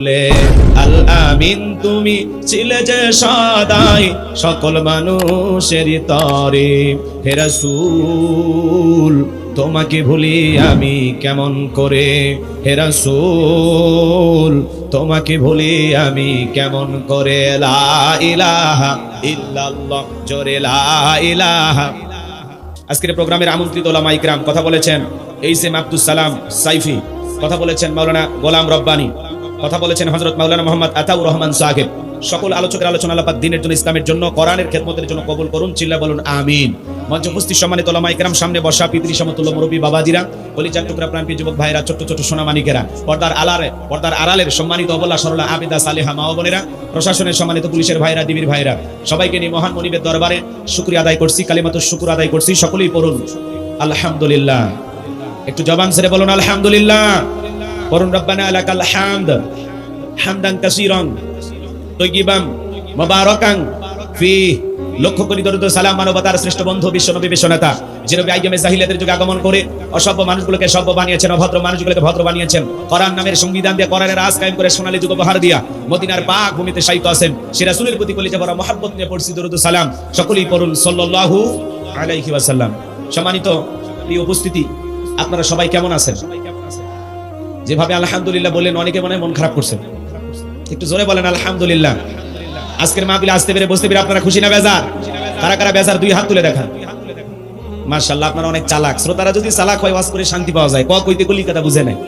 বলে, তুমি ছিলে যে সদাই সকল মানুষের তরে। হে রাসূল তোমাকে ভুলি আমি কেমন করে? হে রাসূল তোমাকে ভুলি আমি কেমন করে? লা ইলাহা ইল্লাল্লাহ জোরে লা ইলাহা আজকের প্রোগ্রামের আমন্ত্রিত ওলামা ইকরাম কথা বলেছেন এইসেম আব্দুল সালাম সাইফি কথা বলেছেন মাওলানা গোলাম রব্বানি। কথা বলেছেন হজরত মাওলানা মোহাম্মদ আতাউর রহমান সাহেব। সকল আলোচকের আলোচনা আলাপাক দিনের জন্য, ইসলামের জন্য, কোরআনের খেদমতের জন্য কবুল করুন, চিল্লা বলুন, আমিন। মঞ্চ উপস্থিত সম্মানিত ওলামা ইকরাম সামনে বসা পিতৃ সমতুল্য মুরব্বী বাবাজিরা, কলিজার টুকরা প্রাণপ্রিয় যুবক ভাইরা, ছোট্ট ছোট্ট সোনামানিকেরা, পর্দার আলারে, পর্দার আড়ালের সম্মানিত অবলা সরলা আবিদা সালেহা মা বোনেরা, প্রশাসনের সম্মানিত পুলিশের ভাইরা ডিবির ভাইরা, সবাইকে নিয়ে মহান মনিবের দরবারে শুক্রিয়া আদায় করছি কালিমাত শুকুর আদায় করছি, সকলেই পড়ুন, আলহামদুলিল্লাহ। একটু জবান ছেড়ে বলুন, আলহামদুলিল্লাহ। পড়ুন, রব্বানা আলাকাল হামদ হামদান কাসীরান তৈয়িবাম মুবারাকান ফি লক্ষ কোটি দরুদ সালাম মানবতার শ্রেষ্ঠ বন্ধু, বিশ্বনবী, বিশ্বনেতা। যেভাবে আইয়ামে জাহিলিয়াতের যুগে আগমন করে অসভ্য মানুষগুলোকে সভ্য বানিয়েছেন, অভদ্র মানুষগুলোকে ভদ্র বানিয়েছেন। কোরআন নামের সংবিধান দিয়ে কোরআনের রাজ কায়েম করে সোনালী যুগ উপহার দিয়া মদিনার পাক ভূমিতে শায়িত আছেন। সে রাসূলের প্রতি কলিজা ভরা মহব্বত নিয়ে পড়ছি, দরুদ সালাম। সকলেই পড়ুন, সাল্লাল্লাহু আলাইহি ওয়াসাল্লাম। সম্মানিত প্রিয় উপস্থিতি, আপনারা সবাই কেমন আছেন? যেভাবে আলহামদুলিল্লাহ বললেন, অনেকে মনে মন খারাপ করছে। একটু জোরে বলেন, আলহামদুলিল্লাহ। আজকের মাহফিলে আসতে পেরে বসতে পেরে আপনারা খুশি না বেজার? কারা কারা বেজার? দুই হাত তুলে দেখা মার্শাল্লাহ আপনারা অনেক চালাক। শ্রোতারা যদি চালাক হয়, ওয়াজ করে শান্তি পাওয়া যায়। ক, কইতে গলি কথা বুঝে নেয়।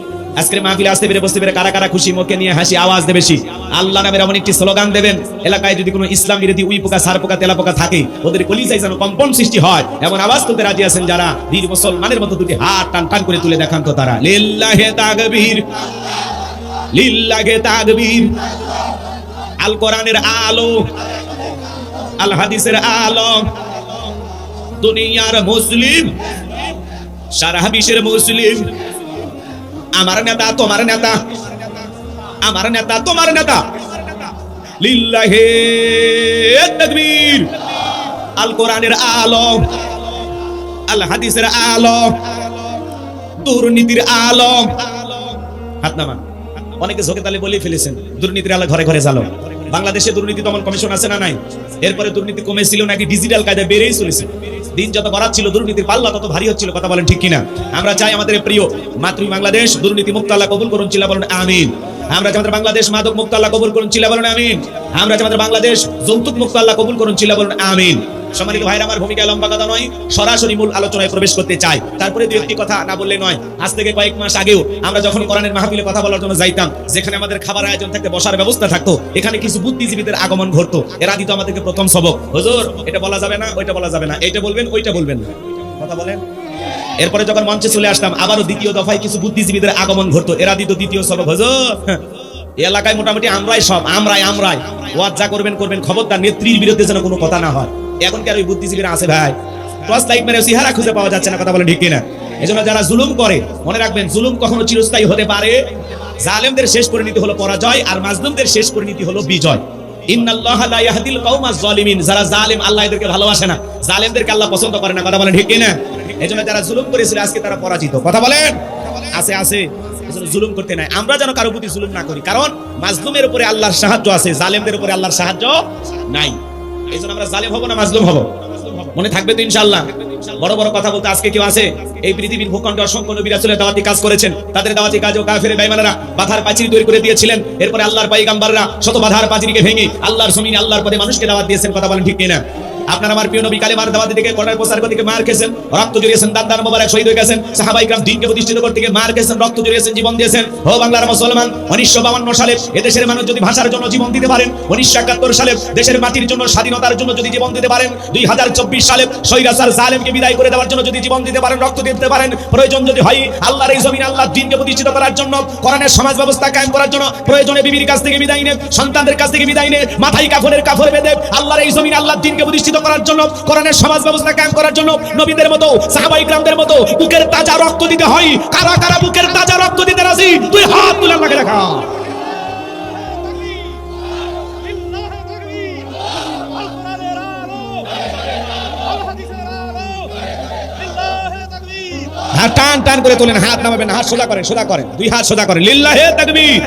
আজকের মাহফিলে আসতে পেরে বসতে পেরে কারা কারা খুশি? মুখে নিয়ে হাসি, আওয়াজ দেবে বেশি। আল্লাহ নামের এমন একটি স্লোগান দেবেন, এলাকায় যদি কোনো ইসলাম বিরোধী উই পোকা, সার পোকা, তেলা পোকা থাকে, ওদের কলি চাই যেন কম্পন সৃষ্টি হয়, এমন আওয়াজ তুলতে রাজি আছেন যারা, বীর মুসলমানের মতো দুটি হাত টান টান করে তুলে দেখান তো তারা। লিল্লাহে তাকবীর লিল্লাহে তাকবীর। আল কোরআনের আলো, আল হাদিসের আলো। দুনিয়ার মুসলিম, সারা বিশ্বের মুসলিম। আমার নেতা, তোমার নেতা। আমার নেতা, তোমার নেতা। লিল্লাহে তাকবীর। আল কোরআনের আলো, আল হাদিসের আলো, দুর্নীতির আলো। হাত নামান। অনেকে ঝোঁকে তালে বলেই ফেলেছেন, দুর্নীতির আলো ঘরে ঘরে জালো বাংলাদেশে দুর্নীতি দমন কমিশন আছে না নাই? এরপরে দুর্নীতি কমেছিল নাকি ডিজিটাল কায়দায় বেড়েই চলেছে? দিন যত ছিল, দুর্নীতির পাল্লা তত ভারী হচ্ছিল, কথা বলেন ঠিক কিনা? আমরা চাই আমাদের প্রিয় মাতৃ বাংলাদেশ, দুর্নীতি মুক্ত আল্লাহ কবুল করুন, চিল্লা বলুন আমিন। আমরা আমাদের বাংলাদেশ মাদক মুক্ত আল্লাহ কবুল করুন, চিল্লা বলুন আমিন। আমরা আমাদের বাংলাদেশ যৌতুক মুক্ত আল্লাহ কবুল করুন, চিল্লা বলুন আমিন। সম্মানিত ভাইরা, আমার ভূমিকা লম্বা কথা নয়, সরাসরি মূল আলোচনায় প্রবেশ করতে চাই। তারপরে দু একটি কথা না বললে নয়, আজ থেকে কয়েক মাস আগেও আমরা যখন কোরআনের মাহফিলে কথা বলার জন্য যাইতাম, যেখানে আমাদের খাবার আয়োজন থাকতে, বসার ব্যবস্থা থাকতো, এখানে কিছু বুদ্ধিজীবীদের আগমন ঘটতো। এরা দিত আমাদেরকে প্রথম সবক। হুজুর, এটা বলা যাবে না, ওইটা বলা যাবে না, এইটা বলবেন, ওইটা বলবেন না। কথা বলেন। এরপরে যখন মঞ্চে চলে আসতাম, আবারও দ্বিতীয় দফায় কিছু বুদ্ধিজীবীদের আগমন ঘটতো, এরা দিত দ্বিতীয় সবক। হুজুর এলাকায় মোটামুটি আমরাই সব, আমরাই আমরাই। ওয়াজ যা করবেন করবেন, খবরদার, নেত্রীর বিরুদ্ধে যেন কোনো কথা না হয়। এখন কি আর ওই বুদ্ধিজীবীরা আছে ভাই? টর্চ লাইট মেরে চেহারা খুঁজে পাওয়া যাচ্ছে না, কথা বলে ঠিক কিনা? এজন্য যারা জুলুম করে, মনে রাখবেন, জুলুম কখনো চিরস্থায়ী হতে পারে। জালেমদের শেষ পরিণতি হলো পরাজয় আর মাজলুমদের শেষ পরিণতি হলো বিজয়। যারা জালেম, আল্লাহ এদেরকে ভালোবাসে না। জালেমদেরকে আল্লাহ পছন্দ করে না, কথা যারা জুলুম আজকে তারা পরাজিত। কথা বলেন আছে আছে। জুলুম করতে নাই। আমরা যেন না করি, কারণ মাজলুমের উপরে আল্লাহর সাহায্য আছে, জালেমদের উপরে আল্লাহর সাহায্য নাই। এই জন্য আমরা জালেম হব না মাজলুম হব? মনে থাকবে তো ইনশাল্লাহ বড় বড় কথা বলতে আজকে কেউ আছে? এই পৃথিবীর ভূখণ্ডে অসংখ্য নবীরা চলে দাওয়াতি কাজ করেছেন। তাদের দাওয়াতি কাজও কাফের বেঈমানেরা বাধার পাঁচিল তৈরি করে দিয়েছিলেন। এরপরে আল্লাহর পয়গাম্বররা শত বাধার পাঁচিলকে ভেঙে আল্লাহর জমিনে আল্লাহর পদে মানুষকে দাওয়াত দিয়েছেন, কথা বলেন ঠিক কিনা? আপনার আমার প্রিয় নবী কালেমার দাওয়াত থেকে গিয়ে মার খেয়েছেন, রক্ত জড়িয়েছেন মোবারক শহীদ হয়ে গেছেন, সাহাবাই দিনকে প্রতিষ্ঠিত করতে মার খেয়েছেন, রক্ত জড়িয়েছেন, জীবন দিয়েছেন। ও বাংলার মুসলমান, উনিশশো সালে এদেশের মানুষ যদি ভাষার জন্য জীবন দিতে পারেন, উনিশশো একাত্তর সালে দেশের মাটির জন্য, স্বাধীনতার জন্য যদি জীবন দিতে পারেন, দুই হাজার চব্বিশ সালে সৈরাসার জালেমকে বিদায় করে দেওয়ার জন্য যদি জীবন দিতে পারেন, রক্ত দিতে পারেন, প্রয়োজন যদি হয়, আল্লাহর এই জমিন আল্লাহ দিনকে প্রতিষ্ঠিত করার জন্য, কোরআনের সমাজ ব্যবস্থা কায়েম করার জন্য প্রয়োজনে বিবির কাছ থেকে বিদায় নে, সন্তানদের কাছ থেকে বিদায় নে, মাথায় কাফনের কাফর বেঁধে আল্লাহর এই জমিন আল্লাহ দিনকে প্রতিষ্ঠিত করার জন্য, কোরআনের সমাজ ব্যবস্থা কায়েম করার জন্য, নবীদের মতো সাহাবাই গ্রামদের মতো, বুকের তাজা রক্ত দিতে হয়। কারা কারা বুকের তাজা রক্ত দিতে রাজি? তুই হাত তুলে আল্লাহকে দেখা। টান টান করে তোলেন, হাত নামাবেন, হাত সোজা করেন সোজা করেন। দুই হাত সোজা করেন। লিল্লাহে তাকবীর।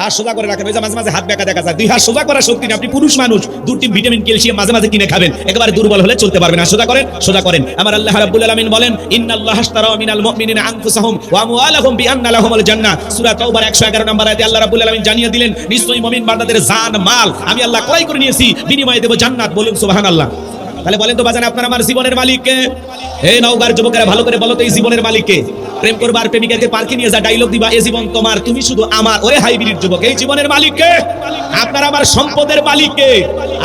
হাত সোজা করে রাখেন। মাঝে মাঝে হাত বেঁকা দেখা যায়। দুই হাত সোজা করার শক্তি আপনি পুরুষ মানুষ দুটি ভিটামিন, ক্যালসিয়াম মাঝে মাঝে কিনে খাবেন। একেবারে দুর্বল হলে চলতে পারবেন না। সোজা করেন সোজা করেন। আমার আল্লাহ রাব্বুল আলামিন বলেন, ইন্নাল্লাহ আশতারা মিনাল মুমিনিনা আনফুসাহুম ওয়া আমওয়ালাহুম বিআন্না লাহুমুল জান্নাহ। সূরা তাওবার 111 নম্বর আয়াতে আল্লাহ রাব্বুল আলামিন জানিয়ে দিলেন, নিশ্চয়ই মুমিন বান্দাদের জান, মাল, আমি আল্লাহ ক্রয় করে নিয়েছি। বিনিময়ে দেব জান্নাত। বলুন, সুবহানাল্লাহ। তাহলে বলেন তো বাজান, আপনার আমার জীবনের মালিক কে? এই নওগাঁর যুবকেরা, ভালো করে বলো তো এই জীবনের মালিক কে? প্রেম করবার প্রেমিকাকে পার্কে নিয়ে যা ডায়লগ দিবা এই জীবন তোমার, তুমি শুধু আমার, ওরে হাইব্রিড যুবক, এই জীবনের মালিক কে? আপনার আমার সম্পদের মালিক কে?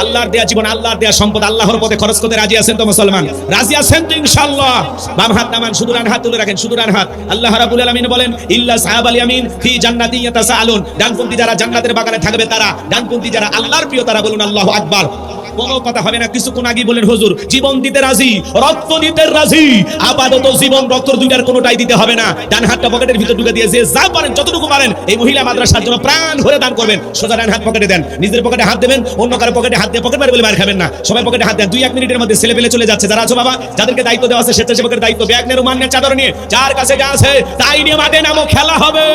আল্লাহর দেয়া জীবন, আল্লাহর দেয়া সম্পদ, আল্লাহর পথে খরচ করতে রাজি আছেন তো মুসলমান? রাজি আছেন তো ইনশাআল্লাহ। বাম হাত নামান, শুধু ডান হাত তুলে রাখেন, শুধু ডান হাত। আল্লাহ রাব্বুল আলামিন বলেন, ইল্লা সাহাব আল ইয়ামিন ফি জান্নাতি ইয়াতাসাআলুন। ডানপন্থী যারা জান্নাতের বাগানে থাকবে তারা, ডানপন্থী যারা আল্লাহর প্রিয় তারা বলুন, আল্লাহু আকবার। কোনো কথা হবে না কিছুক্ষণ আগে বলেন হুজুর জীবন দিতে রাজি রক্ত দিতে রাজি আপাতত জীবন রক্ত দুইটার কোনোটাই দিতে হবে না। ডান হাতটা পকেটের ভিতর ঢুকে দিয়ে যে যা পারেন যতটুকু পারেন এই মহিলা মাদ্রাসার জন্য প্রাণ ভরে দান করবেন। সোজা ডান হাত পকেটে দেন নিজের পকেটে হাত দেবেন অন্য কারও পকেটে হাত দিয়ে পকেট মারি বলে মার খাবেন না। সবাই পকেটে হাত দেন দুই এক মিনিটের মধ্যে ছেলে পেলে চলে যাচ্ছে। যারা আছো বাবা যাদেরকে দায়িত্ব দেওয়া আছে স্বেচ্ছাসেবকের দায়িত্ব ব্যাগ নিয়ে রুমান নিয়ে চাদর নিয়ে যার কাছে যা আছে তাই নিয়ে মাঠে নামো খেলা হবে।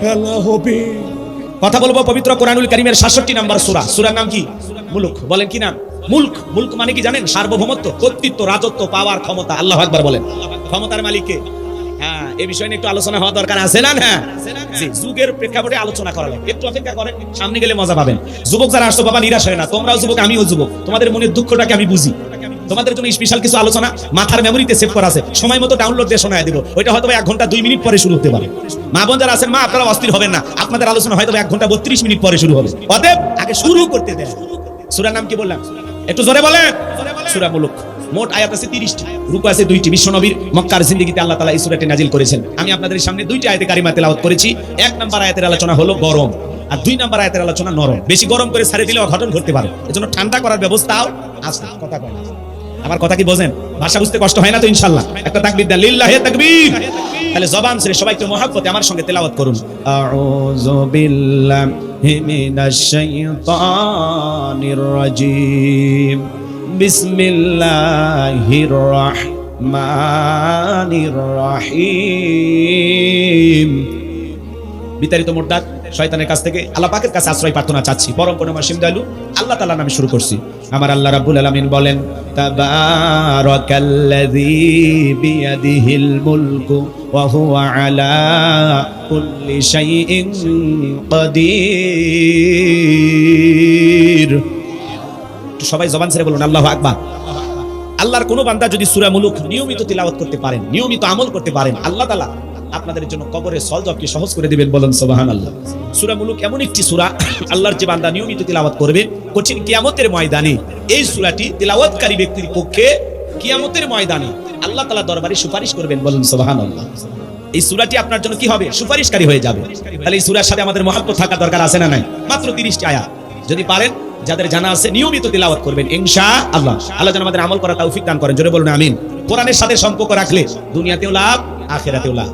খেলা হবে। কথা বলব পবিত্র কোরআনুল কারিমের সাতষট্টি নাম্বার সুরা। সুরার নাম কি? মুলুক বলেন কি নাম মুলক মুলক মানে কি জানেন? সার্বভৌমত্ব, কর্তৃত্ব, রাজত্ব পাওয়ার ক্ষমতা। আল্লাহ একবার বলেন। ক্ষমতার মালিককে। হ্যাঁ হ্যাঁ। বুঝি। তোমাদের জন্য মাথার মেমোরিতে সেভ করা আছে। সময় মতো ডাউনলোড দিয়ে শোনায় দিব। ওইটা হয়তো এক ঘণ্টা দুই মিনিট পরে শুরু হতে পারে। মা বোন আছেন, মা আপনারা অস্থির হবেন না। আপনাদের আলোচনা হয়তো এক ঘণ্টা বত্রিশ মিনিট পরে শুরু হবে। অতএব আগে শুরু করতে দেন। সুরার নাম কি বললাম? একটু জোরে বলেন। সুরা মুলুক। মোট আয়াত আছে তিরিশটি। রূপ আছে দুইটি। বিশ্বনবীর মক্কার জিন্দিগিতে আল্লাহ তালা এই সুরাটি নাজিল করেছেন। আমি আপনাদের সামনে দুইটি আয়াতে কারিমা তেলাওয়াত করেছি। এক নাম্বার আয়াতের আলোচনা হলো গরম আর দুই নাম্বার আয়াতের আলোচনা নরম। বেশি গরম করে ছাড়ে দিলে অঘটন ঘটতে পারে। এজন্য ঠান্ডা করার ব্যবস্থাও আছে। কথা কয় আমার কথা কি বোঝেন? ভাষা বুঝতে কষ্ট হয় না তো ইনশাল্লাহ একটা তাকবীর দেন, লিল্লাহি তাকবীর তাহলে জবান ছেড়ে সবাই একটু মহব্বতে আমার সঙ্গে তেলাওয়াত করুন। আউযু বিল্লাহি। মিনাশ শাইতানির রাজিম বিসমিল্লাহির রাহমানির রাহিম বিতাড়িত মোরদাদ শয়তানের কাছ থেকে, আল্লাহ পাকের কাছে আশ্রয় প্রার্থনা চাচ্ছি। পরম মাসিম দয়ালু আল্লাহ তাআলা নামে শুরু করছি। আমার আল্লাহ রাব্বুল আলামিন বলেন আলা সবাই জবান ছেড়ে বলুন, আল্লাহু আকবার। আল্লাহর কোনো বান্দা যদি সূরা মুলুক নিয়মিত তিলাওয়াত করতে পারেন, নিয়মিত আমল করতে পারেন, আল্লাহ তাআলা আপনাদের জন্য কবরের সলজবকে সহজ করে দিবেন বলেন, সুবহানাল্লাহ। সূরা মুলুক এমন একটি সূরা, আল্লাহর যে বান্দা নিয়মিত তিলাওয়াত করবে, কঠিন কিয়ামতের ময়দানে, এই সূরাটি তিলাওয়াতকারী ব্যক্তির পক্ষে কিয়ামতের ময়দানে আল্লাহ তাআলা দরবারে সুপারিশ করবেন বলেন, সুবহানাল্লাহ। এই সূরাটি আপনার জন্য কি হবে? সুপারিশকারী হয়ে যাবে। তাহলে এই সূরার সাথে আমাদের মহাত্ম থাকা দরকার আছে না নাই? মাত্র 30টি আয়াত। যদি পারেন, যাদের জানা আছে, নিয়মিত তিলাওয়াত করবেন ইনশা আল্লাহ আল্লাহ যেন আমাদের আমল করা তৌফিক দান করেন। জোরে বলুন, আমিন। কোরআনের সাথে সম্পর্ক রাখলে দুনিয়াতেও লাভ, আখেরাতেও লাভ।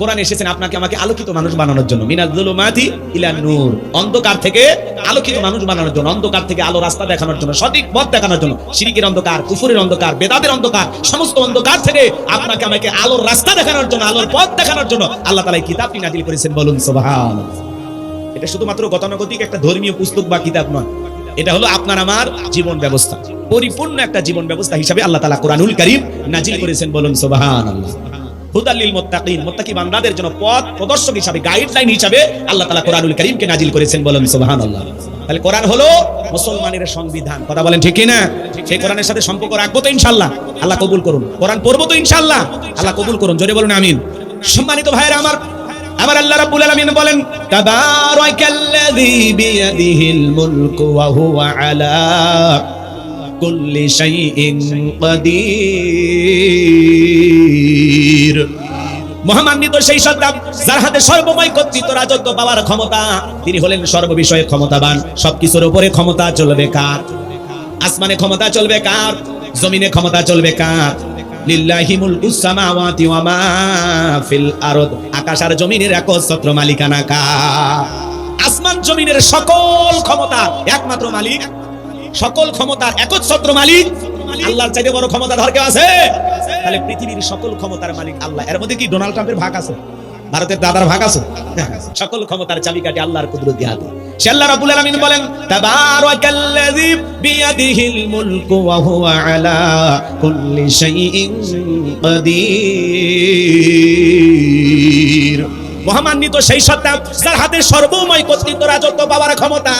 কোরআন এসেছেন, আপনাকে আমাকে আলোকিত মানুষ বানানোর জন্য। মিনাল জুলুমাতি ইলা নূর। অন্ধকার থেকে আলোকিত মানুষ বানানোর জন্য, অন্ধকার থেকে আলো রাস্তা দেখানোর জন্য, সঠিক পথ দেখানোর জন্য শিরিকের অন্ধকার, কুফুরের অন্ধকার, বেদাতের অন্ধকার, সমস্ত অন্ধকার থেকে আপনাকে আমাকে আলোর রাস্তা দেখানোর জন্য, আলোর পথ দেখানোর জন্য আল্লাহ তাআলা এই কিতাবটি নাজিল করেছেন। বলুন, সুবহানাল্লাহ। এটা শুধুমাত্র গতানুগতিক একটা ধর্মীয় পুস্তক বা কিতাব নয়, এটা হলো আপনার আমার জীবন ব্যবস্থা। পরিপূর্ণ একটা জীবন ব্যবস্থা হিসাবে আল্লাহ তাআলা কোরআনুল কারীম নাজিল করেছেন। বলুন, সুবহানাল্লাহ। হুদাল্লিল মুত্তাকিন, মুত্তাকি বান্দাদের জন্য পথ প্রদর্শক হিসাবে গাইডলাইন হিসাবে আল্লাহ তাআলা কোরআনুল কারীমকে নাজিল করেছেন বলুন সুবহানাল্লাহ। তাহলে কোরআন হলো মুসলমানের সংবিধান, কথা বলেন ঠিক না সেই কোরআনের সাথে সম্পর্ক রাখব তো ইনশাআল্লাহ। আল্লাহ কবুল করুন। কোরআন পড়ব তো ইনশাআল্লাহ। আল্লাহ কবুল করুন, জোরে বলুন আমিন। সম্মানিত ভাইরা আমার আমার আল্লাহ রাব্বুল আলামিন বলেন, তাবারাকাল্লাযী বিয়াদিহিল মুলকু ওয়া হুয়া আলা কুল্লি শাইইন কাদির। মহামান্বিত সেই সত্তা যার হাতে সর্বময় কর্তৃত্ব রাজত্ব পাওয়ার ক্ষমতা, তিনি হলেন সর্ববিষয়ে ক্ষমতাবান। সবকিছুর উপরে ক্ষমতা চলবে কার? আসমানে ক্ষমতা চলবে কার? জমিনে ক্ষমতা চলবে কার? ওয়া আরদ। আকাশ আর মালিকানা কার? আসমান জমিনের সকল ক্ষমতা একমাত্র মালিক সকল ক্ষমতার একচ্ছত্র মালিক। আল্লাহর চাইতে বড় ক্ষমতা ধর কেউ আছে? তাহলে পৃথিবীর সকল ক্ষমতার মালিক আল্লাহ। এর মধ্যে কি ডোনাল্ড ট্রাম্পের ভাগ আছে? ভারতের দাদার ভাগ আছে? সকল ক্ষমতার চাবিকাঠি আল্লাহর কুদরতি হাতে। সে আল্লাহ রাব্বুল আলামিন বলেন, তাবারাকাল্লাযী বিয়াদিহিল মুলকু ওয়া হুয়া আলা কুল্লি শাইইন কাদির। মহামান্বিত সেই সত্তা যার হাতে সর্বময় কর্তৃত্ব রাজত্ব পাওয়ার ক্ষমতা।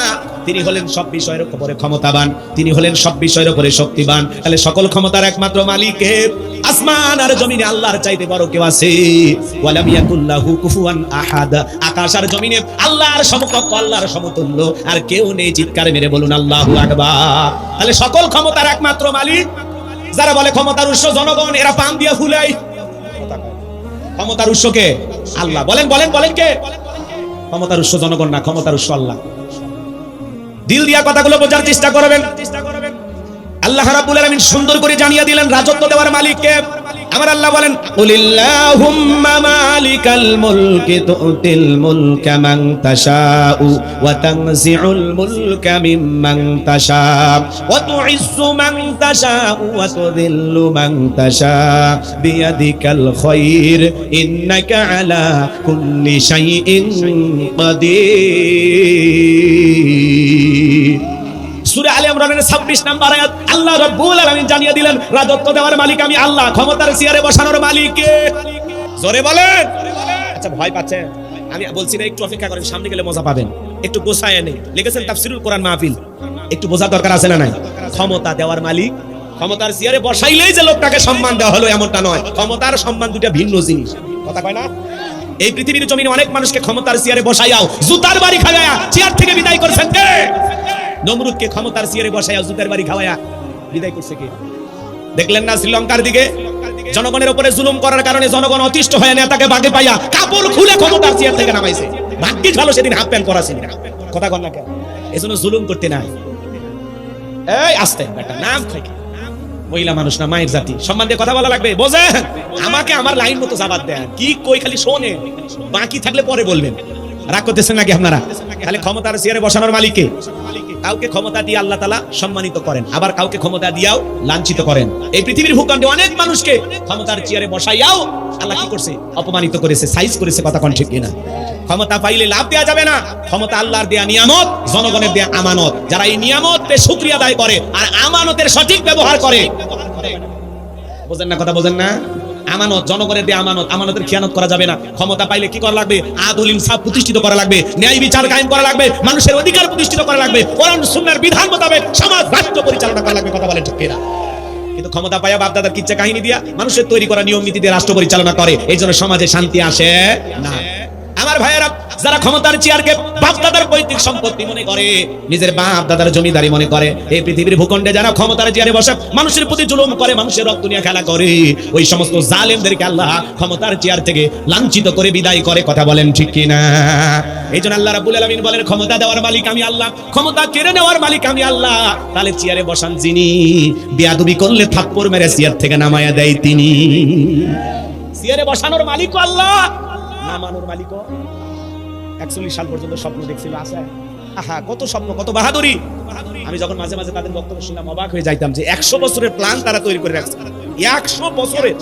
তিনি হলেন সব বিষয়ের উপরে ক্ষমতাবান। তিনি হলেন সব বিষয়ের উপরে শক্তিবান। তাহলে সকল ক্ষমতার একমাত্র মালিকে আসমান আর জমিনে আল্লাহর চাইতে বড় কেউ আছে? ওয়ালাম ইয়াকুল্লাহু কুফুয়ান আহাদ। আকাশ আর জমিনে আল্লাহর সমকক্ষ, আল্লাহর সমতুল্য। আর কেউ নেই চিৎকার মেরে বলুন, আল্লাহু আকবার। তাহলে সকল ক্ষমতার একমাত্র মালিক, যারা বলে ক্ষমতার উৎস জনগণ, এরা পান দিয়া ফুলাই ক্ষমতার উৎস কে? আল্লাহ। বলেন বলেন বলেন কে? ক্ষমতার উৎস জনগণ না, ক্ষমতার উৎস আল্লাহ। দিল দিয়া কথাগুলো বোঝার চেষ্টা করবেন। আল্লাহ রাব্বুল আলামিন সুন্দর করে জানিয়ে দিলেন, রাজত্ব দেওয়ার মালিক কে আমার আল্লাহ বলেন, কুলিল্লাহুম্মা মালিকাল মুলকি তুতিল মুলকা মান তাশাউ ওয়া তানজিউল মুলকা মিম্মান তাশা ওয়া তুইজ্জু মান তাশাউ ওয়া তুযিল্লু মান তাশা বিয়াদিকাল খায়র ইন্নাকা আলা কুল্লি শাইইন কাদির সূরা আলে ইমরানের 26 নাম্বার আয়াত, আল্লাহ রাব্বুল আলামিন জানিয়ে দিলেন, রাজত্ব দেওয়ার মালিক আমি আল্লাহ, ক্ষমতার চেয়ারে বসানোর মালিক কে? জোরে বলেন। আচ্ছা ভয় পাচ্ছেন আমি বলছি না, একটু অপেক্ষা করেন, সামনে গেলে মজা পাবেন। একটু গোসায় এনে লিখেছেন তাফসিরুল কোরআন মাহফিল। একটু বোঝার দরকার আছে না নাই? ক্ষমতা দেওয়ার মালিক, ক্ষমতার চেয়ারে বসাইলেই যে লোকটাকে সম্মান দেওয়া হলো এমনটা নয়। ক্ষমতার সম্মান দুটা ভিন্ন জিনিস। কথা কয় না? এই পৃথিবীর জমিনে অনেক মানুষকে ক্ষমতার চেয়ারে বসাইয়াও জুতার বাড়ি খাওয়ায়া চেয়ার থেকে বিদায় করছেন কে? নমরুদকে ক্ষমতার চেয়ারে বসাইয়া জুতার বাড়ি খাওয়ায়া বিদায় করছে কে? দেখলেন না শ্রীলঙ্কার দিকে? জনগণের উপরে জুলুম করার কারণে জনগণ অতিষ্ঠ হয়ে নেতাকে বাগে পাইয়া কাপড় খুলে ক্ষমতার চেয়ার থেকে নামাইছে। ভাগ্যিস ভালো সেদিন হাফ প্যান্ট পরা ছিল কথা কন না কেন? এজন্য জুলুম করতে নাই। এই, আস্তে, বেটা, নাম খাই। মহিলা মানুষ না, মায়ের জাতি। সম্মান দিয়ে কথা বলা লাগবে। বোঝে আমাকে আমার লাইন মতো জবাব দেন। কি কই খালি শোনে বাকি থাকলে পরে বলবেন। রাগ করতেছেন নাকি আপনারা? খালি ক্ষমতার চেয়ারে বসানোর মালিককে কাউকে ক্ষমতা দিয়ে আল্লাহ তালা সম্মানিত করেন, আবার কাউকে ক্ষমতা দিয়াও লাঞ্ছিত করেন। এই পৃথিবীর ভূখণ্ডে অনেক মানুষকে ক্ষমতার চেয়ারে বসাইয়াও আল্লাহ কি করছে? অপমানিত করেছে, সাইজ করেছে কথা কোন ঠিক কিনা। ক্ষমতা পাইলে লাভ দেওয়া যাবে না। ক্ষমতা আল্লাহর দেয়া নিয়ামত, জনগণের দেয়া আমানত। যারা এই নিয়ামতের শুক্রিয়া আদায় করে আর আমানতের সঠিক ব্যবহার করে। বোঝেন না কথা বোঝেন না? আমানত, জনগণের দেয়া আমানত, আমানতের খেয়ানত করা যাবে না। ক্ষমতা পাইলে কি করা লাগবে? আদল ইনসাফ প্রতিষ্ঠিত করা লাগবে। ন্যায় বিচার কায়েম করা লাগবে। মানুষের অধিকার প্রতিষ্ঠিত করা লাগবে। কোরআন, সুন্নাহর বিধান মোতাবেক সমাজ রাষ্ট্র পরিচালনা করা লাগবে, কথা বলেন ঠিক কিনা? কিন্তু ক্ষমতা পাইয়া বাপ দাদার কিচ্ছা কাহিনী দিয়া মানুষের তৈরি করা নিয়ম নীতি দিয়ে রাষ্ট্র পরিচালনা করে। এই জন্য সমাজে শান্তি আসে না। আমার ভাইয়েরা, যারা ক্ষমতার চেয়ারকে বাপ দাদার পৈতৃক সম্পত্তি মনে করে, নিজের বাপ দাদার জমিদারি মনে করে, এই পৃথিবীর ভূখণ্ডে যারা ক্ষমতার চেয়ারে বসে মানুষের প্রতি জুলুম করে, মানুষের রক্ত নিয়ে খেলা করে, ওই সমস্ত জালেমদেরকে আল্লাহ ক্ষমতার চেয়ার থেকে লাঞ্ছিত করে বিদায় করে, কথা বলেন ঠিক কিনা? এই জন্য আল্লাহ রাব্বুল আলামিন বলেন, ক্ষমতা দেওয়ার মালিক আমি আল্লাহ, ক্ষমতা কেড়ে নেওয়ার মালিক আমি আল্লাহ। তাহলে চেয়ারে বসান যিনি, বিয়াদবি করলে থাপ্পড় মেরে চেয়ার থেকে নামায়া দেয় তিনি। চেয়ারে বসানোর মালিক আল্লাহ। নামানোর মালিক একচল্লিশ সাল পর্যন্ত স্বপ্ন দেখছিল আশা আহা, কত স্বপ্ন, কত বাহাদুরি। আমি যখন মাঝে মাঝে তাদের বক্তব্য শুনলাম অবাক হয়ে যাইতাম যে একশো বছরের প্ল্যান তারা তৈরি করে রাখছে। একশো বছরের।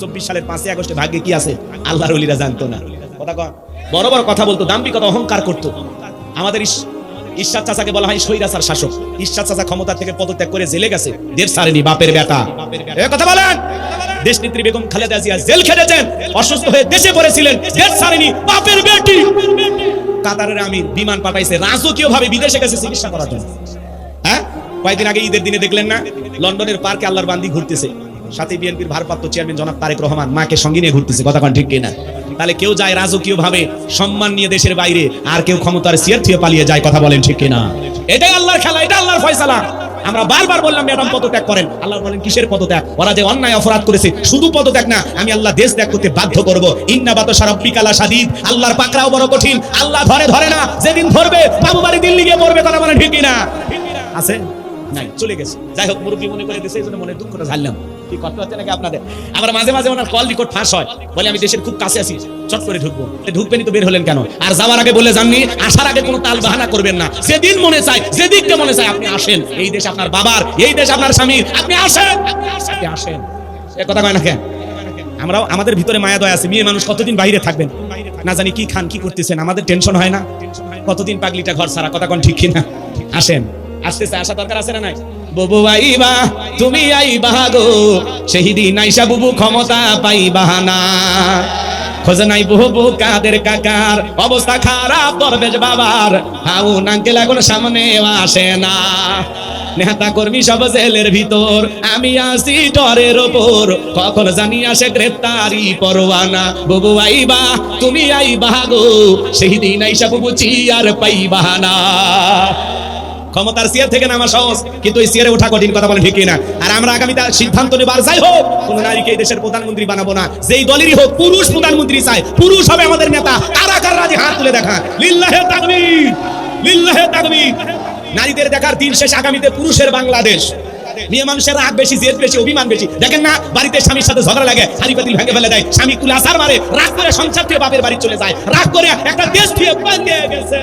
চব্বিশ সালের পাঁচই আগস্টে ভাগ্যে কি আছে? আল্লাহর অলিরা জানতো না। কথা কন। বড় বড় কথা বলতো দাম্পিকতা অহংকার করতো। আমাদের ঈশ্বর চাচাকে বলা হয় স্বৈরাচার শাসক। ঈশ্বর চাচা ক্ষমতা থেকে পদত্যাগ করে জেলে গেছে। দেশ সারেনি, বাপের বেটা। কথা বলেন। দেশ নেত্রী বেগম খালেদা জিয়া জেল খেটেছেন, অসুস্থ হয়ে দেশে পড়েছিলেন, দেশ সারেনি বাপের বেটি। কাতারের আমির বিমান পাঠাইছে রাজকীয় ভাবে বিদেশে গেছে চিকিৎসা করার জন্য। হ্যাঁ? কয়েকদিন আগে ঈদের দিনে দেখলেন না? লন্ডনের পার্কে আল্লাহর বান্দি ঘুরতেছে। সাথে বিএনপির ভারপ্রাপ্ত চেয়ারম্যান জনাব তারেক রহমান মাকে সঙ্গে নিয়ে ঘুরতেছে। কথা ঠিক কিনা? তাহলে কেউ যায় রাজকীয় ভাবে সম্মান নিয়ে দেশের বাইরে, আর কেউ ক্ষমতার চেয়ার থেকে পালিয়ে যায়, কথা বলেন ঠিক কিনা? এটাই আল্লাহর খেলা এটা আল্লাহর ফয়সালা। আমরা বারবার বললাম, ম্যাডাম, পদত্যাগ করেন। আল্লাহ বলেন, কিসের পদত্যাগ? ওরা যে অন্যায়, অপরাধ করেছে, শুধু পদত্যাগ না, আমি আল্লাহ দেশ ত্যাগ করতে বাধ্য করব। ইন্নাবাত সারব্বিকালা সাদিদ। আল্লাহর পাকড়াও বড় কঠিন। আল্লাহ ধরে ধরে না, যেদিন ধরবে বাবু বাড়ি দিল্লি গিয়ে মরবে তারা মানে ঠিক না। আছে? নাই, চলে গেছে। যাই হোক, মুরব্বী মনে করে দিয়েছে এই জন্য মনে দুঃখটা ঝাড়লাম। কি কষ্ট হচ্ছে নাকি আপনাদের? আবার মাঝে মাঝে ওনার কল রেকর্ড ফাঁস হয়। বলে আমি দেশের খুব কাছে আছি, চট করে ঢুকবো। ঢুকবেনি তো বের হলেন কেন? আর যাওয়ার আগে বলে যাননি, আসার আগে কোনো তাল বাহানা করবেন না। যেদিন মনে চায় যেদিকটা মনে চায় আপনি আসেন। এই দেশ আপনার বাবার, এই দেশ আপনার স্বামীর। আপনি আসেন! আপনি আসেন। এ কথা কয় না কেন? আমরাও, আমাদের ভিতরে মায়া দয়া আছে। মেয়ে মানুষ কতদিন বাইরে থাকবেন? না জানি কি খান, কি করতেছেন। আমাদের টেনশন হয় না। কতদিন পাগলিটা ঘর সারা কথা কোন ঠিক কিনা? আসেন। আসতেছে আসা দরকার আছে না নাই? বুবু আইবা, তুমি আইবা গো সেই দিন আইসা বুবু ক্ষমতা পাইবা না। খোঁজ নাই বুবু কাদের কাকার, অবস্থা খারাপ দরবেশ বাবার। হাউ নাঙ্কেল এখন সামনে আসে না। নেতা কর্মী সব জেলের ভিতর, আমি আসি ডরের ওপর। কখন জানি আসে গ্রেপ্তারি পরোয়ানা। বুবু আইবা, তুমি আইবা গো সেই দিন আইসা বুবু চিয়ার পাইবা না। ক্ষমতার চেয়ার থেকে নামা সহজ, কিন্তু এই চেয়ারে ওঠা কঠিন কথা বলে ঠিক না আর আমরা আগামীতে সিদ্ধান্ত নেবার যাই হোক, কোন নারীকে এই দেশের প্রধানমন্ত্রী বানাবো না। যেই দলেরই হোক, পুরুষ প্রধানমন্ত্রী চাই, পুরুষ হবে আমাদের নেতা। কারা কার রাজি? হাত তুলে দেখা। লিল্লাহে তাকবীর লিল্লাহে তাকবীর। নারীদের দেখার দিন শেষ আগামীতে পুরুষের বাংলাদেশ। মেয়ে মানুষের রাগ বেশি, জেদ বেশি, অভিমান বেশি। দেখেন না, বাড়িতে স্বামীর সাথে ঝগড়া লাগে হাড়ি পাতিল ভেঙে ফেলে দেয়। স্বামী কুলে আসার মারে, রাগ করে সংসার থেকে বাপের বাড়ি চলে যায়। রাগ করে একটা দেশ থেকে গেছে।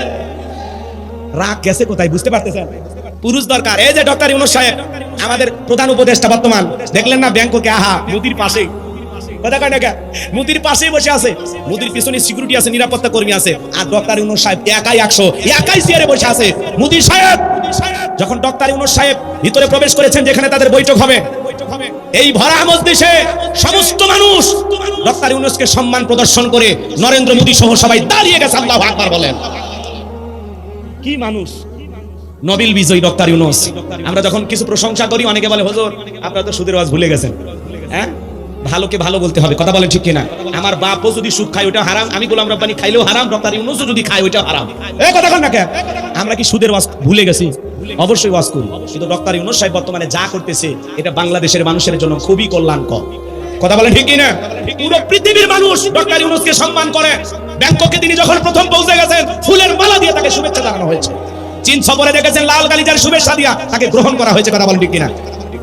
রাগ গেছে কোথায় বুঝতে পারতেছেন? পুরুষ দরকার। এই যে ডক্টর ইউনুস সাহেব আমাদের প্রধান উপদেষ্টা বর্তমান দেখলেন না ব্যাংককে? আহা মুদির পাশেই। কথা কয় না মুদির পাশেই বসে আছে। মুদির পিছনে সিকিউরিটি আছে নিরাপত্তা কর্মী আছে। আর ডক্টর ইউনুস সাহেব একাই একশো একাই চেয়ারে বসে আছে। মুদির সাহেব যখন ডক্টর ইউনুস সাহেব ভিতরে প্রবেশ করেছেন যেখানে তাদের বৈঠক হবে এই ভরা মজলিসে সমস্ত মানুষ ডক্টর ইউনুসকে সম্মান প্রদর্শন করে নরেন্দ্র মোদী সহ সবাই দাঁড়িয়ে গেছে। আল্লাহ আকবার বলেন। কি মানুষ? নবিল বিজয় ডক্টর ইউনুস। আমরা যখন কিছু প্রশংসা করি, অনেকে বলে, হুজুর, আপনারা তো সুদের ওয়াজ ভুলে গেছেন। হ্যাঁ? ভালোকে ভালো বলতে হবে, কথা বলেন ঠিক কিনা? আমার বাপও যদি সুখ খায় ওটা হারাম। আমি গোলাম রব্বানি খাইলেও হারাম, ডক্টর ইউনুসও যদি খায় ওটা হারাম। এই কথা বল না কেন? আমরা কি সুদের ওয়াজ ভুলে গেছি? অবশ্যই ওয়াজ করি। কিন্তু ডক্টর ইউনুস সাহেব বর্তমানে যা করতেছে, এটা বাংলাদেশের মানুষের জন্য খুবই কল্যাণকর। কথা বলেন ঠিক কিনা? পুরো পৃথিবীর মানুষ ডক্টর ইউনুসকে সম্মান করে। ব্যাংককে তিনি যখন প্রথম পৌঁছে গেছেন, ফুলের মালা দিয়ে তাকে শুভেচ্ছা জানানো হয়েছে। চীন সফরে দেখেছেন লাল গালিজার শুভেচ্ছা দিয়া তাকে গ্রহণ করা হয়েছে, কথা ঠিক কিনা?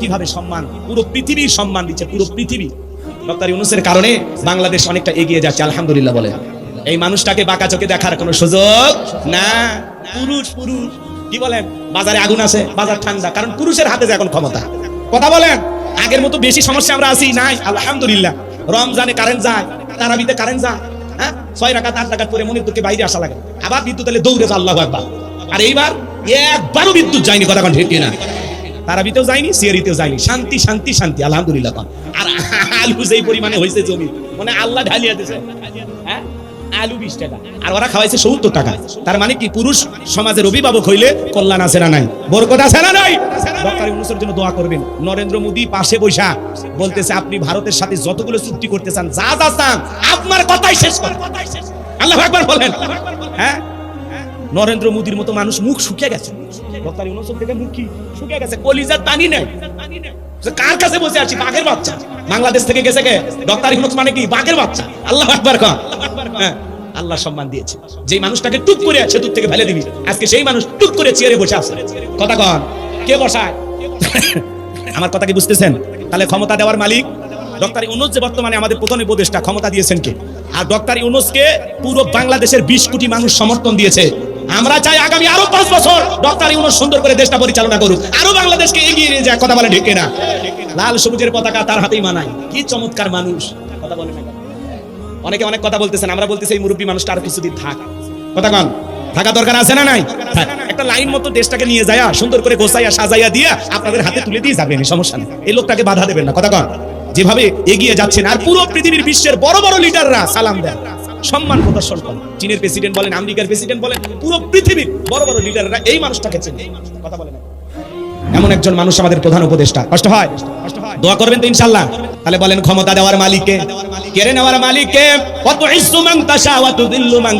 কীভাবে সম্মান? পুরো পৃথিবীর সম্মান দিচ্ছে, পুরো পৃথিবী। ডক্টর ইউনুসের কারণে বাংলাদেশ অনেকটা এগিয়ে যাচ্ছে, আলহামদুলিল্লাহ বলে। এই মানুষটাকে বাঁকা চোখে দেখার কোনো সুযোগ না। পুরুষ পুরুষ। কি বলেন? বাজারে আগুন আছে, বাজার ঠান্ডা, কারণ পুরুষের হাতে যে এখন ক্ষমতা। কথা বলেন? আগের মতো বেশি সমস্যা আমরা আছি, নাই, আলহামদুলিল্লাহ। রমজানে কারেন্ট যায়, তারাবিতে কারেন্ট যায়। হ্যাঁ? ছয় রাখাত আট রাখাত পরে মনির তোকে বাইরে আসা লাগে। আবার বিদ্যুৎ এলে দৌড়ে যা, আল্লাহ একবার আর এইবার একবারও বিদ্যুৎ যায়নি, কথা ঠিক না তারাবিতেও যায়নি সিয়ারিতেও যায়নি। শান্তি শান্তি শান্তি, আলহামদুলিল্লাহ। আর আলু যেই পরিমাণে হয়েছে জমি মানে আল্লাহ ঢালিয়া দিছে। আলু বিশ টাকা। আর ওরা খাওয়াইছে সত্তর টাকা। তার মানে কি পুরুষ সমাজের অভিভাবক হইলে কল্যাণ আছে না নাই? বরকত আছে না নাই? জন্য দোয়া করবেন। নরেন্দ্র মোদী পাশে বলতেছে, আপনি ভারতের সাথে যতগুলো চুক্তি করতে চান আপনার কথাই শেষ করেন বলেন। হ্যাঁ? নরেন্দ্র মোদীর মতো মানুষ মুখ গেছে। মুখ কি গেছে? কলিজার কার কাছে বসে আছি? বাঘের বাচ্চা। বাংলাদেশ থেকে গেছে কে? ডক্টর মানে কি? বাঘের বাচ্চা। আল্লাহ আকবার আল্লাহ সম্মান দিয়েছে। যে মানুষটাকে টুক করে সেতুর থেকে ফেলে দিবি। আজকে সেই মানুষ টুক করে চেয়ারে বসে আছে। কথা কন, কে বসায়? আমার কথা কি বুঝতেছেন? তাহলে ক্ষমতা দেওয়ার মালিক ডক্টর ইউনুস যে বর্তমানে আমাদের প্রধান উপদেষ্টা, ক্ষমতা দিয়েছেন কে? আর ডক্টর ইউনুসকে পুরো বাংলাদেশের বিশ কোটি মানুষ সমর্থন দিয়েছে। আমরা চাই আগামী আরও পাঁচ বছর ডক্টর ইউনুস সুন্দর করে দেশটা পরিচালনা করুক। আরও বাংলাদেশকে এগিয়ে নিয়ে যায়, কথা বলে ঢেকে না। লাল সবুজের পতাকা তার হাতেই মানায়। কি চমৎকার মানুষ। কথা বলে? অনেকে অনেক কথা বলতেছেন আমরা বলতেছি এই মুরব্বী মানুষটা আর কিছুদিন থাক। কথা কন থাকা দরকার আছে না নাই? একটা লাইন মতো দেশটাকে নিয়ে যায় সুন্দর করে গোসাইয়া সাজাইয়া দিয়ে আপনাদের হাতে তুলে দিয়ে যাবেন সমস্যা নেই। এই লোকটাকে বাধা দেবেন না কথা কন। যেভাবে এগিয়ে যাচ্ছেন আর পুরো পৃথিবীর বিশ্বের বড় বড় লিডাররা সালাম দেন। সম্মান প্রদর্শন করেন। চীনের প্রেসিডেন্ট বলেন আমেরিকার প্রেসিডেন্ট বলেন পুরো পৃথিবীর বড় বড় লিডাররা এই মানুষটাকে চেনে কথা বলেন। এমন একজন মানুষ আমাদের প্রধান উপদেষ্টা। কষ্ট হয়? দোয়া করবেন তো ইনশাল্লাহ। তাহলে বলেন ক্ষমতা দেওয়ার মালিককে। কেড়ে নেওয়ার মালিককে। কত মান তাশা ওয়া তুযিল্লু মান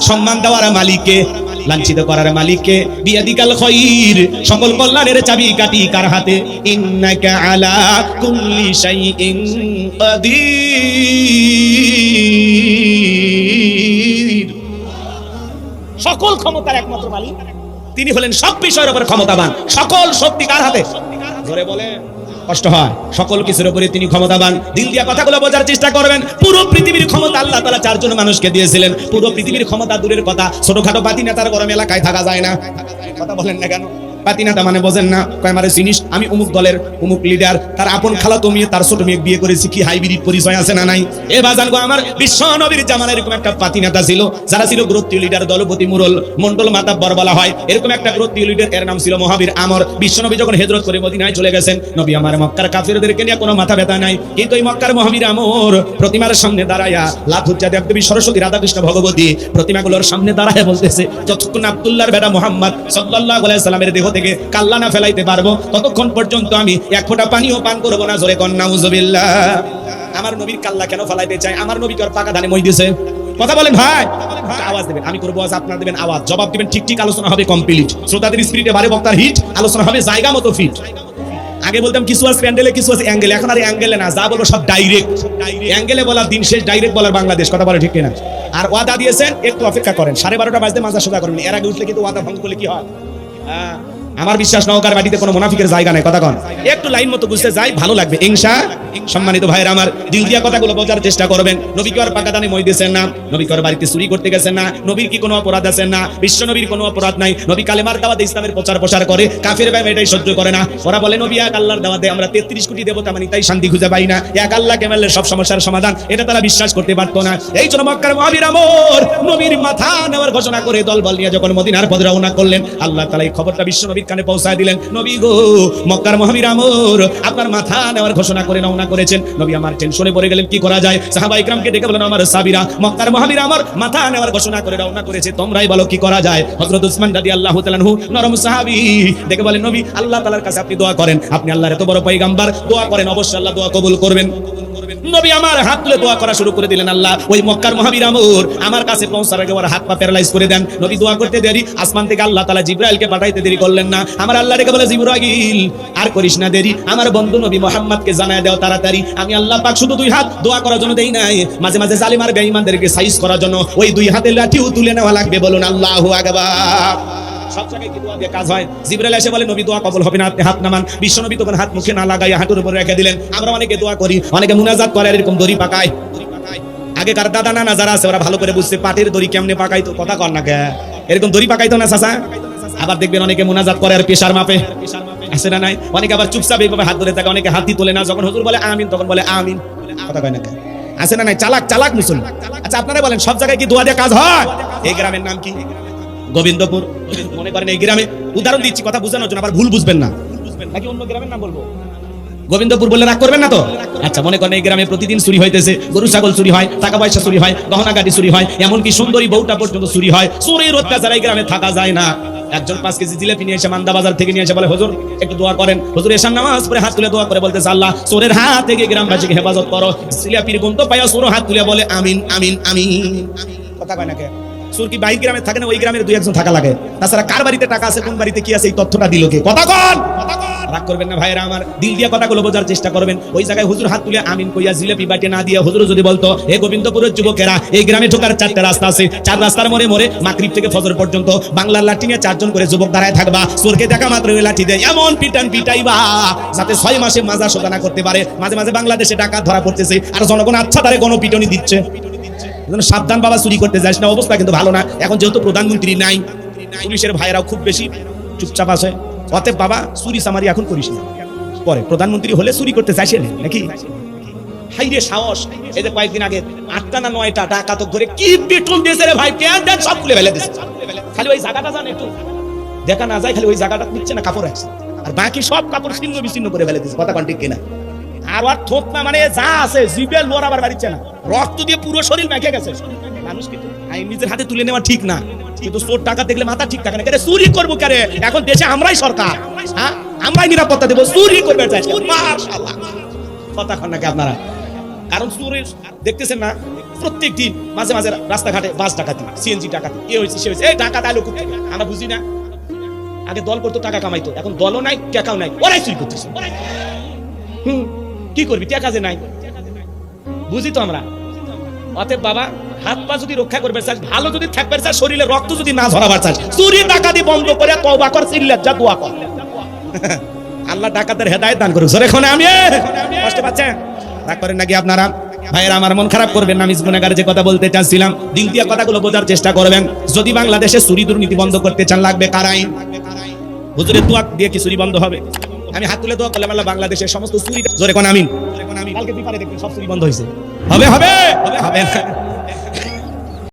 সম্মান দেওয়ার মালিককে, লাঞ্ছিত করার মালিককে। বিয়াদিকাল খায়র সকল কল্যাণের চাবি কাটি কার হাতে? ইন্নাকা আলা কুল্লি শাইইন কাদির। সকল ক্ষমতার একমাত্র মালিক। তিনি হলেন সব বিষয়ের উপর ক্ষমতাবান। সকল শক্তি কার হাতে? ধরে বলে কষ্ট হয়। সকল কিছুর উপরে তিনি ক্ষমতাবান। দিল দিয়া কথাগুলো বোঝার চেষ্টা করবেন। পুরো পৃথিবীর ক্ষমতা আল্লাহ তালা চারজন মানুষকে দিয়েছিলেন। পুরো পৃথিবীর ক্ষমতা দূরের কথা। ছোটখাটো পাতি নেতার গরম এলাকায় থাকা যায় না। কথা বলেন না কেন? পাতি নেতা মানে বোঝেন না। কয় জিনিস আমি অমুক দলের অমুক লিডার তার আপন খালাতো মেয়ে, তার ছোট মেয়ে বিয়ে করেছি। কি হাইব্রিড পরিচয় আছে না নাই? এ বাজান গো, আমার বিশ্ব নবীর জামাল এরকম একটা পাতি নেতা ছিল। যারা ছিল গ্রোথীয় লিডার দলপতি মুরল মন্ডল মাতা বর বলা হয়, এরকম একটা গ্রোথীয় লিডার এর নাম ছিল মহাবীর আমর। বিশ্ব নবী যখন হেজরত করে মদিনায় চলে গেছেন, নবী আমার মক্কার কাফিরদেরকে নিয়ে কোনো মাথা ব্যথা নাই। কিন্তু এই মক্কার মহাবীর আমর প্রতিমার সামনে দাঁড়ায়া লাথুজ্জা দেবদেবী সরস্বতী রাধাকৃষ্ণ ভগবতী প্রতিমাগুলোর সামনে দাঁড়ায় বলতেছে, যতক্ষণ আব্দুল্লাহর বেটা মোহাম্মদ সাল্লাল্লাহু আলাইহি সাল্লামের দেহ থেকে কাল্লা না ফেলাইতে পারব। ততক্ষণ পর্যন্ত আমি এক ফোঁটা পানিও পান করব না জোরে কন্যা উজুবিল্লাহ আমার নবীর কাল্লা কেন ফেলাইতে চাই আমার নবী কি ওর পাকা ধানে মই দিছে? কথা বলেন ভাই। আওয়াজ দেবেন আমি করব আওয়াজ আপনারা দেবেন আওয়াজ। জবাব দিবেন ঠিক ঠিক আলোচনা হবে কমপ্লিট শ্রোতাদের স্পিরিটে বারে বক্তার হিট আলোচনা হবে জায়গা মতো ফিট আগে বলতাম কিছু আছে প্যান্ডেলে কিছু আছে অ্যাঙ্গেলে এখন আর অ্যাঙ্গেলে না যা বলব সব ডাইরেক্ট অ্যাঙ্গেলে বলার দিন শেষ ডাইরেক্ট বলার বাংলাদেশ কথা বলে ঠিক কিনা? আর ওয়াদা দিয়েছেন একটু অপেক্ষা করেন সাড়ে বারোটা বাজতে মাজা সোজা করবেন এর আগে উঠলে কিন্তু ওয়াদা ভঙ্গ করলে কি হয়? হ্যাঁ, আমার বিশ্বাস নৌকার বাড়িতে কোনো মুনাফিকের জায়গা নাই, কথা কন। একটু লাইন মতো বুঝতে যাই, ভালো লাগবে। ইনশা সম্মানিত ভাইরা আমার, দিল দিয়া কথাগুলো বোঝার চেষ্টা করবেন। নবী কি আর পাকা দানে মই দিয়েছেন না? নবী কি আর বাড়িতে চুরি করতে গেছেন না? নবীর কি কোনো অপরাধ আছে না? বিশ্ব নবীর কোনো অপরাধ নাই। নবী কালেমার দাওয়াত ইসলামের প্রচার প্রসার করে, কাফের ভাই এটাই সহ্য করে না। ওরা বলে, নবী এক আল্লাহর দাওয়াতে আমরা 33 কোটি দেবতা মানে তাই শান্তি খুঁজে পাই না। এক আল্লাহকে মানলে সব সমস্যার সমাধান, এটা তারা বিশ্বাস করতে পারতো না। এই জন্য মক্কার মহাবীর আমর নবীর মাথা নেওয়ার ঘোষণা করে দল বল নিয়ে যখন মদিনার পথে রওনা করলেন, আল্লাহ তাআলা এই খবরটা বিশ্ব নবীর কানে পৌঁছায় দিলেন, নবী গো, মক্কার মহাবীর আমর, আপনার মাথা নেওয়ার ঘোষণা করে রওনা করেছেন। নবী আমার টেনশনে পড়ে গেলেন, কি করা যায়? সাহাবা ইকরামকে ডেকে বলেন, আমার সাবিরা, মক্কার মহাবীর আমর, মাথা নেওয়ার ঘোষণা করে রওনা করেছে, তোমরাই বলো কি করা যায়? হযরত উসমান রাদিয়াল্লাহু তাআলা নরম সাহাবী, ডেকে বলেন, নবী, আল্লাহ তাআলার কাছে আপনি দোয়া করেন। আপনি আল্লাহর এত বড় পয়গাম্বার, দোয়া করেন, অবশ্যই আল্লাহ দোয়া কবুল করবেন। নবী আমার হাত তুলে দোয়া করা শুরু করে দিলেন, আল্লাহ, ওই মক্কার মহাবীর আমর আমার কাছে পৌঁছার আগে ওর হাত পা প্যারালাইজ করে দেন। নবী দোয়া করতে দেরি, আসমান থেকে আল্লাহ তাআলা জিব্রাইলকে পাঠাইতে দেরি করলেন না। আমার আল্লাহ ডেকে বলে, জিব্রাইল, আর করিস না দেরি। আমার বন্ধু নবী মোহাম্মদকে জানায় দাও তাড়াতাড়ি। আমি আল্লাহ পাক শুধু দুই হাত দোয়া করার জন্য দেই নাই। মাঝে মাঝে জালিম আর বেঈমানদেরকে সাইজ করার জন্য ওই দুই হাতে লাঠিও তুলে নেওয়া লাগবে। বলুন, আল্লাহু আকবার। সব জায়গায় কি দোয়া কাজ হয়? জিবরাইল এসে বলে, নবী, দোয়া কবুল হবে না। হাত নামান। বিশ্ব নবী তখন হাত মুখে না লাগাই হাঁটুর উপর রেখে দিলেন। আমরা অনেকে দোয়া করি, অনেকে মুনাজাত করে এরকম দড়ি পাকায়। আগেকার দাদা নানা যারা আছে, ওরা ভালো করে বুঝছে, পাটের দড়ি কেমনে পাকাইতো? কথা কর না এরকম দড়ি পাকাইতো না চাচা? আবার দেখবেন অনেকে মুনাজাত করে আর পেশার মাপে। আছে না নাই? অনেকে আবার চুপচাপ এইভাবে হাত ধরে থাকে, অনেকে হাতই তোলে না। যখন হুজুর বলে আমিন, তখন বলে আমিন। কথা কয় না আছে না নাই? চালাক চালাক মুসলমান। আচ্ছা আপনারা বলেন, সব জায়গায় কি দোয়া দিয়ে কাজ হয়? এই গ্রামের নাম কি? গোবিন্দপুর। মনে করেন এই গ্রামে উদাহরণ দিচ্ছি, কথা বোঝানোর জন্য, আবার ভুল বুঝবেন না। নাকি অন্য গ্রামের নাম বলব? গোবিন্দপুর বলে রাগ করবেন না তো? আচ্ছা মনে করেন এই গ্রামে প্রতিদিন চুরি হইতেছে, গরু, ছাগল চুরি হয়, টাকা পয়সা চুরি হয় গহনা গাড়ি চুরি হয়, এমনকি সুন্দরী বউটা পর্যন্ত চুরি হয়। চোরের অত্যাচার এই গ্রামে থাকা যায় না। একজন পাঁচ কেজি জিলেপি নিয়ে এসে মান্দা বাজার থেকে নিয়ে এসে বলে, হুজুর, একটু দোয়া করেন। হুজুর এসার নামাজ পরে হাত তুলে দোয়া করে বলতেছে, আল্লাহ, চোরের হাত থেকে গ্রামবাসীকে হেফাজত করো। জিলাপির গন্ত পাইয়া চোর হাত তুলে বলে, আমিন আমিন আমিন। কথা কয় না কে? সুর কি বাইর গ্রামে থাকে না? ওই গ্রামের দুই একজন থাকা লাগে। তাছাড়া কার বাড়িতে টাকা আছে, কোন বাড়িতে কি আছে, এই তথ্যটা দিল কে? কথা কন! রাগ করবেন না ভাইরা আমার। দিল দিয়া কথাগুলো বোঝার চেষ্টা করবেন। ওই জায়গায় হুজুর হাত তুলে আমিন কইয়া জিলেপি বাটে না দিয়া হুজুর যদি বলতো হে গোবিন্দপুরের যুবকেরা, এই গ্রামে ঢোকার চারটা রাস্তা আছে। চার রাস্তার মোড়ে মোড়ে মাকরিব থেকে ফজর পর্যন্ত বাংলার লাঠি নিয়ে চারজন করে যুবক দাঁড়ায় থাকবা। সুরকে দেখা মাত্র ওই লাঠি দেয় এমন পিটান পিটাইবা, যাতে ছয় মাসে মাজা সোতানা করতে পারে। মাঝে মাঝে বাংলাদেশে টাকা ধরা পড়তেছে, আর জনগণ আচ্ছা তারে গণপিটনি দিচ্ছে। সাবধান বাবা চুরি করতে যাস না, অবস্থা কিন্তু ভালো না। এখন যেহেতু প্রধানমন্ত্রী নাই, পুলিশের ভাইয়েরাও খুব বেশি চুপচাপ আছে। অতএব বাবা, চুরি সামারি এখন করিস না। পরে, প্রধানমন্ত্রী হলে চুরি করতে চাইছে নাকি? দেখা না যায়, খালি ওই জায়গাটা নিচ্ছে না, কাপড় আছে আর বাকি সব কাপড় ছিন্ন বিচ্ছিন্ন করে ফেলে দিয়েছে, কথা কন্টিক কিনা? আর আর থোপ না মানে যা আছে জিবে লোর আবার বাড়িচ্ছে না। রক্ত দিয়ে পুরো শরীর মেখে গেছে। মানুষ কিন্তু আইন নিজের হাতে তুলে নেওয়া ঠিক না। কিন্তু চোর টাকা দেখলে মাথা ঠিক থাকে না। কেন চুরি করব কেন এখন দেশে আমরাই সরকার। হ্যাঁ? আমরাই নিরাপত্তা দেবো। চুরি করবে মাশাআল্লাহ। কথা কন নাকি আপনারা? কারণ চুরির দেখতেছেন না? প্রত্যেক দিন মাঝে মাঝে রাস্তাঘাটে বাস ডাকাতি সিএনজি ডাকাতি। এ হয়েছে সে হয়েছে। এই টাকা তাইলো কোথায়? আমরা বুঝি না। আগে দল করতো টাকা কামাইতো। এখন দলও নাই টাকাও নাই। ওরাই চুরি করতেছে। হুম। কি করবি? টাকা যে নাই। বুঝি তো আমরা? অতএব বাবা, হাত পা যদি রক্ষা করবে চাস ভালো যদি থাকবে চাস শরীরে রক্ত যদি না ঝরাবার চাস চুরি, ডাকাতি বন্ধ করে তওবা কর সিল্লাত যা দোয়া কর। আল্লাহ ডাকাতের হেদায়েত দান করুক। জোরে খনে আমি। কষ্ট পাচ্ছেন? রাগ করেন নাকি আপনারা? ভাইয়েরা, আমার মন খারাপ করবেন না, আমি গুণাগার যে কথা বলতে চাচ্ছিলাম দিল দিয়ে কথাগুলো বোঝার চেষ্টা করবেন। যদি বাংলাদেশে চুরি দুর্নীতি বন্ধ করতে চান, লাগবে কার আইন হুজুরের দোয়া দিয়ে কি চুরি বন্ধ হবে? আমি হাত তুলে দোয়া করলাম বাংলাদেশের সমস্ত চুরি জোরে কোন আমিন। কালকে তুই পারে দেখবেন সব চুরি বন্ধ হয়েছে হবে হবে হবে হবে।